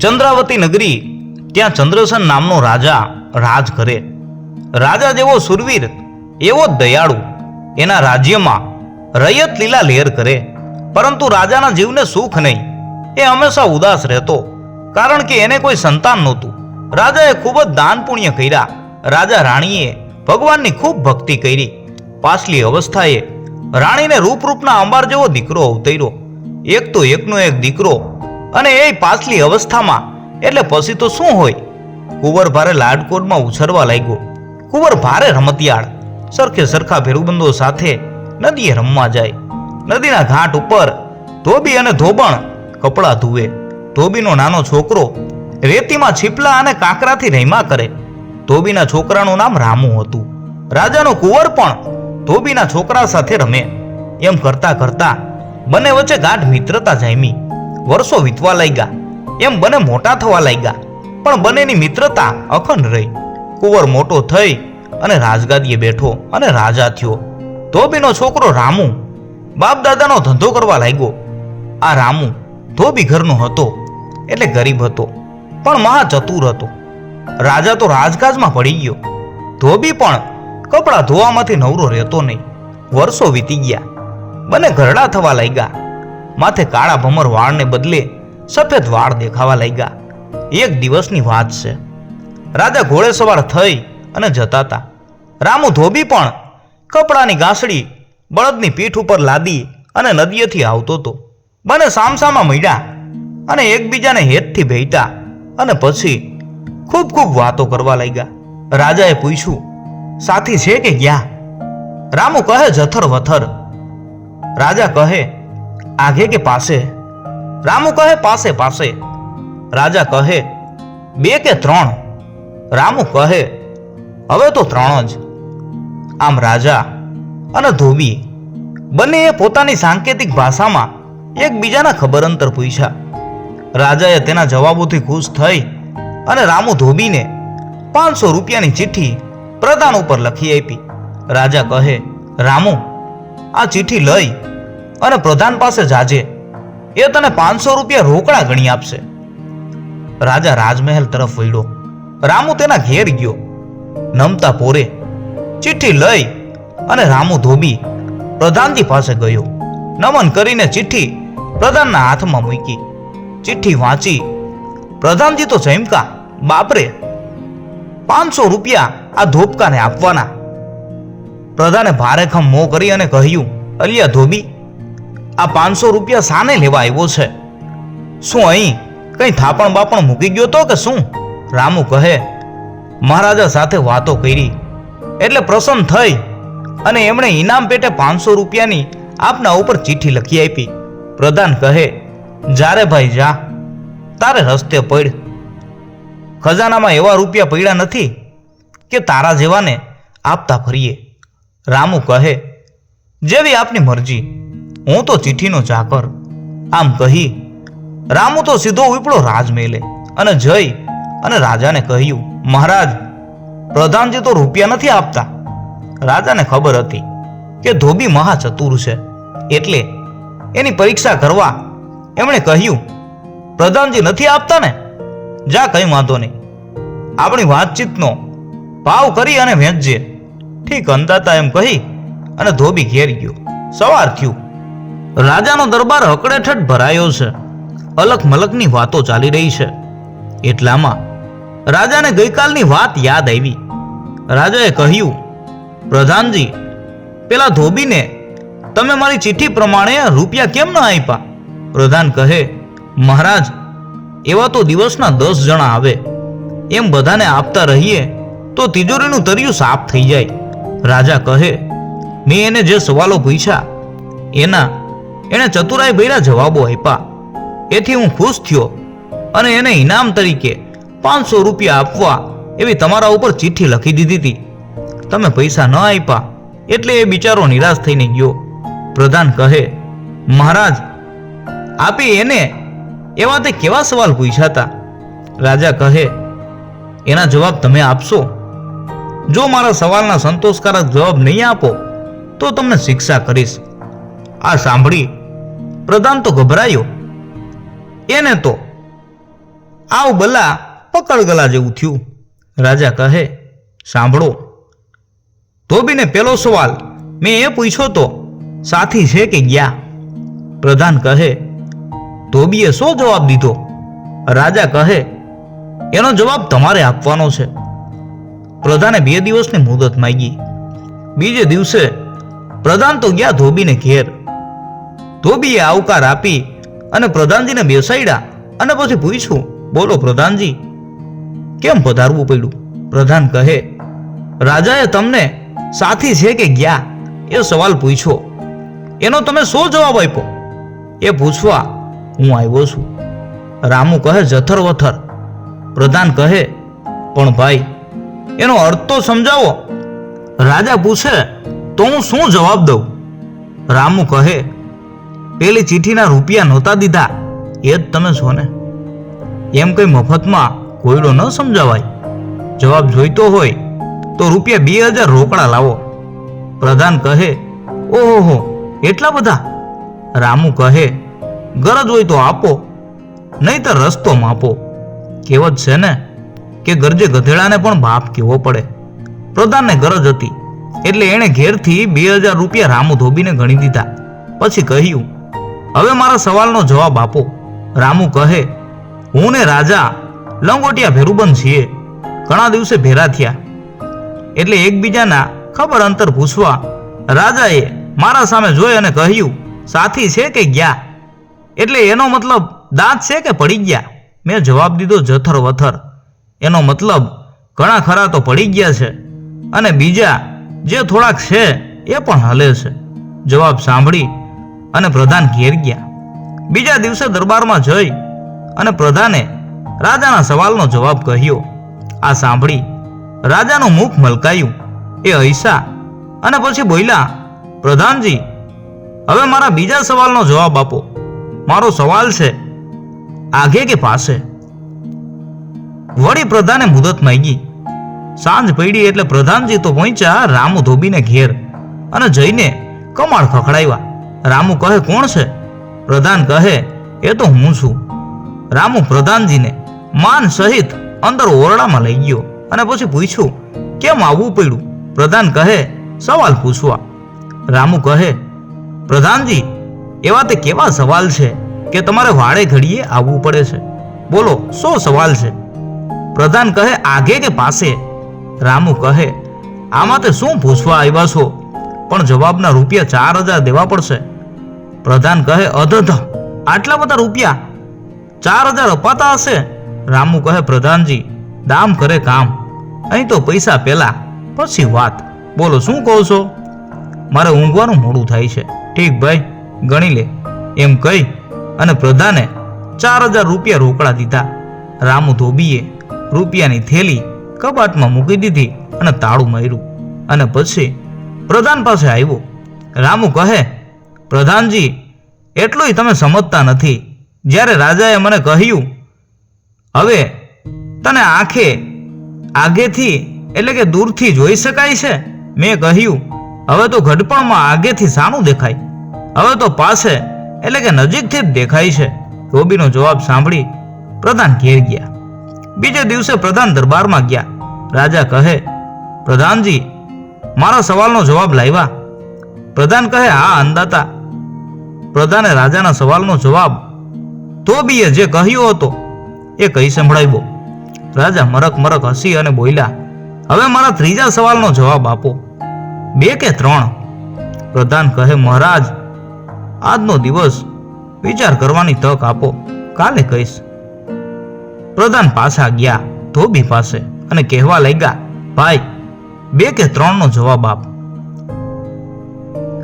ચંદ્રાવતી નગરી, ત્યાં ચંદ્રસન નામનો રાજા રાજ કરે. રાજા જેવો સુરવીર, એવો જ દયાળુ, એના રાજ્યમાં રૈયત લીલા લહેર કરે. પરંતુ રાજાના જીવને સુખ નહીં, એ હંમેશા ઉદાસ રહેતો, કારણ કે એને કોઈ સંતાન નહોતું. રાજાએ ખૂબ જ દાન પુણ્ય કર્યા. રાજા રાણીએ ભગવાનની ખૂબ ભક્તિ કરી. પાછલી અવસ્થાએ રાણીને રૂપરૂપના અંબાર જેવો દીકરો અવતર્યો. એક તો એકનો એક દીકરો અને એ પાછલી અવસ્થામાં, એટલે પછી તો શું હોય? કુંવર ભારે લાડકોટમાં ઉછરવા લાગ્યો. કુંવર ભારે રમતિયાળ. સરખે સરખા ભેરુબંધો સાથે નદીએ રમવા જાય. નદીના ઘાટ ઉપર ધોબી અને ધોબણ કપડાં ધુએ ધોબીનો નાનો છોકરો રેતીમાં છીપલા અને કાંકરાથી રમ્યા કરે. ધોબીના છોકરાનું નામ રામુ હતું. રાજાનો કુંવર પણ ધોબીના છોકરા સાથે રમે. એમ કરતા કરતા બંને વચ્ચે ગાઢ મિત્રતા જામી. વર્ષો વીતવા લાગ્યા. એમ બંને મોટા થવા લાગ્યા. પણ બંનેની મિત્રતા અખંડ રહી. કુંવર મોટો થઈ અને રાજગાદીએ બેઠો અને રાજા થયો. ધોબીનો છોકરો રામુ બાપ દાદાનો ધંધો કરવા લાગ્યો. આ રામુ ધોબી ઘરનો હતો, એટલે ગરીબ હતો, પણ મહા ચતુર હતો. રાજા તો રાજકાજમાં પડી ગયો. ધોબી પણ કપડાં ધોવામાંથી નવરો રહેતો નહીં. વર્ષો વીતી ગયા. બંને ઘરડા થવા લાગ્યા. માથે કાળા ભમર વાળને બદલે સફેદ વાળ દેખાવા લાગ્યા. એક દિવસની વાત છે. રાજા ઘોડે સવાર થઈ અને જતા હતા રામુ ધોબી પણ કપડાની ગાંસડી બળદની પીઠ ઉપર લાદી અને નદીએથી આવતો હતો. બંને સામસામાં મળ્યા અને એકબીજાને હેતથી ભેટા અને પછી ખૂબ ખૂબ વાતો કરવા લાગ્યા. રાજાએ પૂછ્યું, સાથી છે કે ગયા રામુ કહે જથર વથર રાજા કહે આગે કે પાસે રામુ કહે પાસે પાસે રાજા કહે બે કે ત્રણ રામુ કહે હવે તો ત્રણ જ આમ રાજા અને ધોબી બંનેએ પોતાની સાંકેતિક ભાષામાં એકબીજાના ખબર અંતર પૂછ્યા. રાજાએ તેના જવાબોથી ખુશ થઈ અને રામુ ધોબીને પાંચસો રૂપિયાની ચિઠ્ઠી પ્રધાન ઉપર લખી આપી. રાજા કહે, રામુ, આ ચિઠ્ઠી લઈ અને પ્રધાન પાસે જાજે. એ તને પાંચસો રૂપિયા રોકડા ગણી આપશે. રાજા રાજમહેલ તરફ વળ્યો. રામુ તેના ઘેર ગયો. નમતા પોરે ચિઠ્ઠી લઈ અને રામુ ધોબી પ્રધાનજી પાસે ગયો. નમન કરીને ચિઠ્ઠી પ્રધાનના હાથમાં મૂકી. ચિઠ્ઠી વાંચી, પ્રધાનજી તો જમકા બાપરે, પાંચસો રૂપિયા આ ધોપકાને આપવાના. પ્રધાને ભારેખમ મોં કરી અને કહ્યું, અલિયા ધોબી આ પાંચસો રૂપિયા સાને લેવા આવ્યો છે. શું અહીં કંઈ થાપણ બાપણ મૂકી ગયો તો કે શું? રામુ કહે, મહારાજા સાથે વાતો કરી. એટલે પ્રસન્ન થઈ અને એમણે ઇનામ પેટે પાંચસો રૂપિયાની આપના ઉપર ચિઠ્ઠી લખી આપી. પ્રધાન કહે, જારે ભાઈ જા, તારે રસ્તે પડ. ખજાનામાં એવા રૂપિયા પડ્યા નથી કે તારા જેવાને આપતા ફરીએ. રામુ કહે, જેવી આપની મરજી. હું તો ચિઠ્ઠીનો ચાકર. આમ કહી, રામુ તો સીધો ઉપડો રાજમહેલે અને જઈ અને રાજાને કહ્યું, મહારાજ, પ્રધાનજી તો રૂપિયા નથી આપતા. રાજાને ખબર હતી કે ધોબી મહાચતુર છે. એટલે એની પરીક્ષા કરવા એમણે કહ્યું, પ્રધાનજી નથી આપતા ને જા, કંઈ વાંધો નહીં. આપણી વાતચીતનો ભાવ કરી અને વેચજે. ઠીક અંદાતા એમ કહી અને ધોબી ઘેર ગયો. સવાર થયું. રાજાનો દરબાર હકડેઠટ ભરાયો છે. અલક મલકની વાતો ચાલી રહી છે. એટલામાં રાજાને ગઈકાલની વાત યાદ આવી. રાજાએ કહ્યું, પ્રધાનજી, પેલા ધોબીને તમે મારી ચિઠ્ઠી પ્રમાણે રૂપિયા કેમ ન આપ્યા પ્રધાન કહે, મહારાજ, એવા તો દિવસના દસ જણા આવે. એમ બધાને આપતા રહીએ તો તિજોરીનું તરિયું સાફ થઈ જાય. રાજા કહે, મેં એને જે સવાલો પૂછ્યા, એના એણે ચતુરાઈ ભર્યા જવાબો આપ્યા. એથી હું ખુશ થયો અને એને ઇનામ તરીકે પાંચસો રૂપિયા આપવા એવી તમારા ઉપર ચિઠ્ઠી લખી દીધી હતી. તમે પૈસા ન આપ્યા એટલે એ બિચારો નિરાશ થઈને ગયો. પ્રધાન કહે, મહારાજ, આપી એને એવા તે કેવા સવાલ પૂછ્યા હતા રાજા કહે, એના જવાબ તમે આપશો. જો મારા સવાલના સંતોષકારક જવાબ નહીં આપો, તો તમને શિક્ષા કરીશ. આ સાંભળી પ્રધાન તો ગભરાયો. એને તો આવ બલા પકડ ગલા જેવું થયું. રાજા કહે, સાંભળો. ધોબીને પેલો સવાલ મેં એ પૂછ્યો તો સાથી છે કે ગયા? પ્રધાન કહે, ધોબીએ શો જવાબ દીધો? રાજા કહે, એનો જવાબ તમારે આપવાનો છે. પ્રધાને બે દિવસની મુદત માંગી. બીજે દિવસે પ્રધાન તો ગયા ધોબીને ઘેર. ધોબીએ આવકાર આપી અને પ્રધાનજીને બેસાડ્યા અને પછી પૂછ્યું, બોલો પ્રધાનજી, કેમ પધારવું પડ્યું? પ્રધાન કહે, રાજાએ તમને સાથી છે કે ગયા? એ સવાલ પૂછ્યો. એનો તમે શું જવાબ આપ્યો? એ પૂછવા, હું આવ્યો છું. રામુ કહે જથર વથર પ્રધાન કહે, પણ ભાઈ, એનો અર્થ તો સમજાવો. રાજા પૂછે, તો હું શું જવાબ દઉં? રામુ કહે પેલી ચીઠીના રૂપિયા નહોતા દીધા. એ જ તમે છો ને? એમ કંઈ મફતમાં કોયડો ન સમજાવાય. જવાબ જોઈતો હોય તો રૂપિયા બે હજાર રોકડા લાવો. પ્રધાન કહે ઓહો એટલા બધા? રામુ કહે, ગરજ હોય તો આપો, નહીતર રસ્તો માપો. કહેવત છે ને કે ગરજે ગધેડાને પણ બાપ કેવો પડે. પ્રધાનને ગરજ હતી. એટલે એણે ઘેરથી બે હજાર રૂપિયા રામુ ધોબીને ગણી દીધા. પછી કહ્યું હવે મારા સવાલનો જવાબ આપો. રામુ કહે, હું ને રાજા લંગોટિયા ભેરુબંધ છીએ. ઘણા દિવસે ભેરા થયા. એટલે એકબીજાના ખબર અંતર પૂછવા રાજાએ મારા સામે જોઈ અને કહ્યું, સાથી છે કે ગયા? એટલે એનો મતલબ, દાંત છે કે પડી ગયા? મેં જવાબ દીધો જથર વથર એનો મતલબ, ઘણા ખરા તો પડી ગયા છે અને બીજા જે થોડાક છે એ પણ હલે છે. જવાબ સાંભળી અને પ્રધાન ઘેર ગયા. બીજા દિવસે દરબારમાં જઈ અને પ્રધાને રાજાના સવાલનો જવાબ કહ્યો. આ સાંભળી રાજાનું મુખ મલકાયું. એ હૈસા અને પછી બોલ્યા, પ્રધાનજી, હવે મારા બીજા સવાલનો જવાબ આપો. મારો સવાલ છે, આગે કે પાસે? વળી પ્રધાને મુદત માંગી. સાંજ પડી એટલે પ્રધાનજી તો પહોંચ્યા રામુ ધોબીને ઘેર અને જઈને કમાળ ખખડાવ્યા. રામુ કહે, કોણ છે? પ્રધાન કહે, એ તો હું છું. રામુ પ્રધાનજીને માન સહિત અંદર ઓરડામાં લઈ ગયો અને પછી પૂછ્યું, કેમ આવવું પડ્યું? પ્રધાન કહે, સવાલ પૂછવા. રામુ કહે, પ્રધાનજી, એવા તે કેવા સવાલ છે કે તમારે વાળે ઘડીએ આવવું પડે છે? બોલો, શો સવાલ છે? પ્રધાન કહે, આગે કે પાસે? રામુ કહે, આમાં તે શું પૂછવા આવ્યા છો? પણ જવાબના રૂપિયા ચાર હજાર દેવા પડશે. પ્રધાન કહે અધધ આટલા બધા રૂપિયા? ચાર હજાર અપાતા હશે? રામુ કહે, પ્રધાનજી, દામ કરે કામ. અહીં તો પૈસા પહેલા પછી વાત. બોલો, શું કહો છો? મારે ઊંઘવાનું મોડું થાય છે. ઠીક ભાઈ, ગણી લે. એમ કહી અને પ્રધાને ચાર હજાર રૂપિયા રોકડા દીધા. રામુ ધોબીએ રૂપિયાની થેલી કબાટમાં મૂકી દીધી અને તાળું માર્યું. અને પછી પ્રધાન પાસે આવ્યો. રામુ કહે પ્રધાનજી, એટલુંય તમે સમજતા નથી. જ્યારે રાજાએ મને કહ્યું, હવે તને આંખે, આગેથી એટલે કે દૂરથી જોઈ શકાય છે? મેં કહ્યું, હવે તો ઘડપણમાં આગેથી સાનું દેખાય. હવે તો પાસે એટલે કે નજીકથી જ દેખાય છે. ધોબીનો જવાબ સાંભળી પ્રધાન ઘેર ગયા. બીજે દિવસે પ્રધાન દરબારમાં ગયા. રાજા કહે, પ્રધાનજી, મારા સવાલનો જવાબ લાવ્યા. પ્રધાન કહે, હા, અંદાતા પ્રધાને રાજાના સવાલનો જવાબ ધોબીએ જે કહ્યો હતો એ કહી સંભળાવ્યો. રાજા મરક મરક હસી અને બોલ્યા, હવે મારા ત્રીજા સવાલનો જવાબ આપો. બે કે ત્રણ? પ્રધાન કહે, મહારાજ, આજનો દિવસ વિચાર કરવાની તક આપો, કાલે કહીશ. પ્રધાન પાછા ગયા, ધોબી પાસે અને કહેવા લાગ્યા, ભાઈ, બે કે ત્રણનો જવાબ આપ.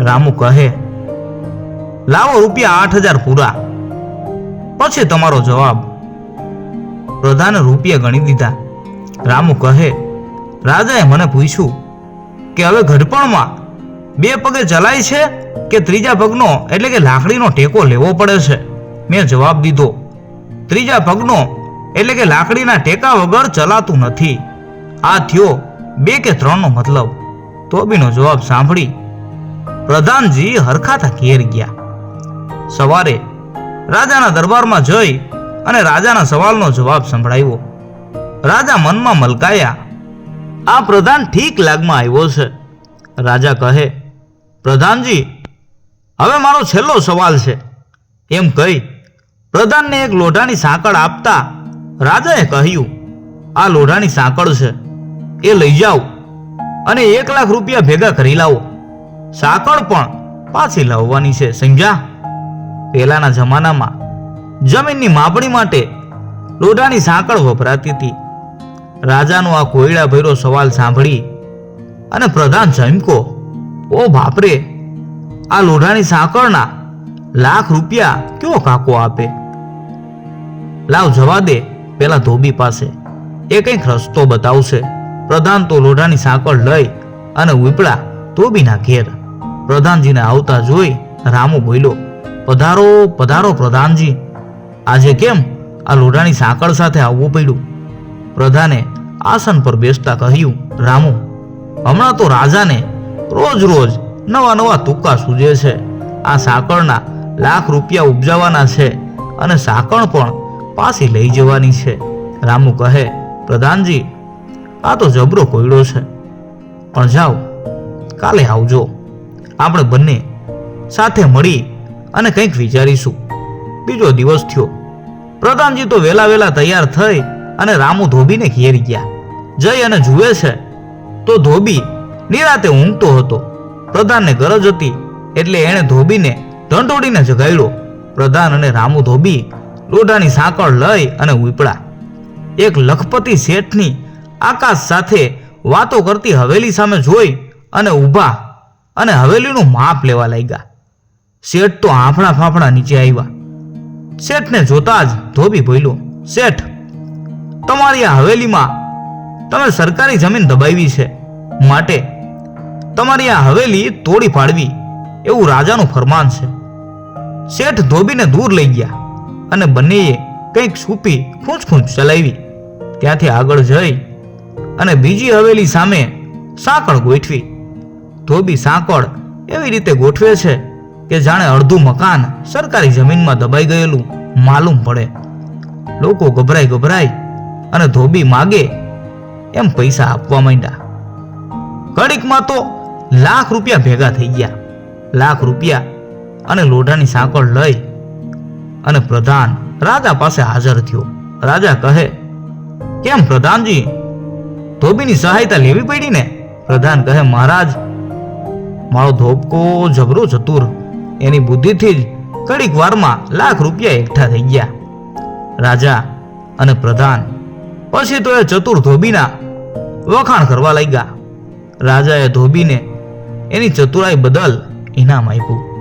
રામુ કહે લાવો રૂપિયા આઠ હજાર પૂરા. પછી તમારો જવાબ. પ્રધાને રૂપિયા ગણી દીધા. રામુ કહે, રાજાએ મને પૂછ્યું કે હવે ઘડપણમાં બે પગે ચલાય છે કે ત્રીજા પગનો, એટલે કે લાકડીનો ટેકો લેવો પડે છે? મેં જવાબ દીધો, ત્રીજા પગનો, એટલે કે લાકડીના ટેકા વગર ચલાતું નથી. આ થયો બે કે ત્રણનો મતલબ. ધોબીનો જવાબ સાંભળી પ્રધાનજી હરખાતા ઘેર ગયા. સવારે રાજાના દરબારમાં જઈ અને રાજાના સવાલનો જવાબ સંભળાવ્યો. રાજા મનમાં મલકાયા, આ પ્રધાન ઠીક લાગમાં આવ્યો છે. રાજા કહે, પ્રધાનજી, હવે મારો છેલ્લો સવાલ છે. એમ કહી પ્રધાનને એક લોઢાની સાંકળ આપતા રાજાએ કહ્યું, આ લોઢાની સાંકળ છે, એ લઈ જાઓ અને એક લાખ રૂપિયા ભેગા કરી લાવો. સાંકળ પણ પાછી લાવવાની છે સમજ્યા પહેલાના જમાનામાં જમીનની માપણી માટે લોઢાની સાંકળ વપરાતી હતી. રાજાનો આ કોયડા ભૈરો સવાલ સાંભળી અને પ્રધાન જમકો ઓ બાપરે, આ લોઢાની સાંકળના લાખ રૂપિયા કયો કાકો આપે? લાવ જવા દે પેલા ધોબી પાસે. એ કંઈક રસ્તો બતાવશે. પ્રધાન તો લોઢાની સાંકળ લઈ અને ઉપડા ધોબીના ઘેર પ્રધાનજીને આવતા જોઈ રામુ બોલ્યો પધારો પધારો પ્રધાનજી. આજે કેમ આ લોઢાની સાંકળ સાથે આવવું પડ્યું? પ્રધાને આસન પર બેસતા કહ્યું, રામુ, હમણાં તો રાજાને રોજ રોજ નવા નવા તુક્કા સૂજે છે. આ સાંકળના લાખ રૂપિયા ઉપજાવવાના છે અને સાંકળ પણ પાછી લઈ જવાની છે. રામુ કહે, પ્રધાનજી, આ તો જબરો કોયડો છે. પણ જાઓ, કાલે આવજો. આપણે બંને સાથે મળી અને કંઈક વિચારીશું. બીજો દિવસ થયો. પ્રધાનજી તો વેલા વેલા તૈયાર થઈ અને રામુ ધોબીને ઘેરી ગયા. જઈ અને જુએ છે તો ધોબી નિરાતે ઊંઘતો હતો. પ્રધાનને ગરજ હતી એટલે એણે ધોબીને ઢંઢોડીને જગાડ્યો. પ્રધાન અને રામુ ધોબી લોઢાની સાંકળ લઈ અને ઉપડા. એક લખપતિ શેઠની આકાશ સાથે વાતો કરતી હવેલી સામે જોઈ અને ઊભા અને હવેલીનું માપ લેવા લાગ્યા. શેઠ તો આફડા ફાફડા નીચે આવ્યા. શેઠને જોતા જ ધોબી ભોયલો શેઠ, તમારી આ હવેલીમાં તમે સરકારી જમીન દબાવી છે. માટે તમારી આ હવેલી તોડી પાડવી એવું રાજાનું ફરમાન છે. શેઠ ધોબીને દૂર લઈ ગયા અને બંનેએ કંઈક છૂપી ખૂંચ ખૂંચ ચલાવી. ત્યાંથી આગળ જઈ અને બીજી હવેલી સામે સાંકળ ગોઠવી. ધોબી સાંકળ એવી રીતે ગોઠવે છે કે જાણે અડધું મકાન સરકારી જમીનમાં દબાઈ ગયેલું માલુમ પડે. લોકો ગભરાઈ ગભરાઈ અને ધોબી માગે એમ પૈસા આપવા માંડ્યા. ઘડીકમાં તો લાખ રૂપિયા ભેગા થઈ ગયા. લાખ રૂપિયા અને લોઢાની સાંકળ લઈ અને પ્રધાન રાજા પાસે હાજર થયો. રાજા કહે, કેમ પ્રધાનજી? ધોબીની સહાયતા લેવી પડી ને? પ્રધાન કહે, મહારાજ, મારો ધોબકો જબરો ચતુર એની બુદ્ધિથી જ ઘડીક વારમાં લાખ રૂપિયા એકઠા થઈ ગયા. રાજા અને પ્રધાન પછી તો એ ચતુર ધોબીના વખાણ કરવા લાગ્યા. રાજાએ ધોબીને એની ચતુરાઈ બદલ ઇનામ આપ્યું.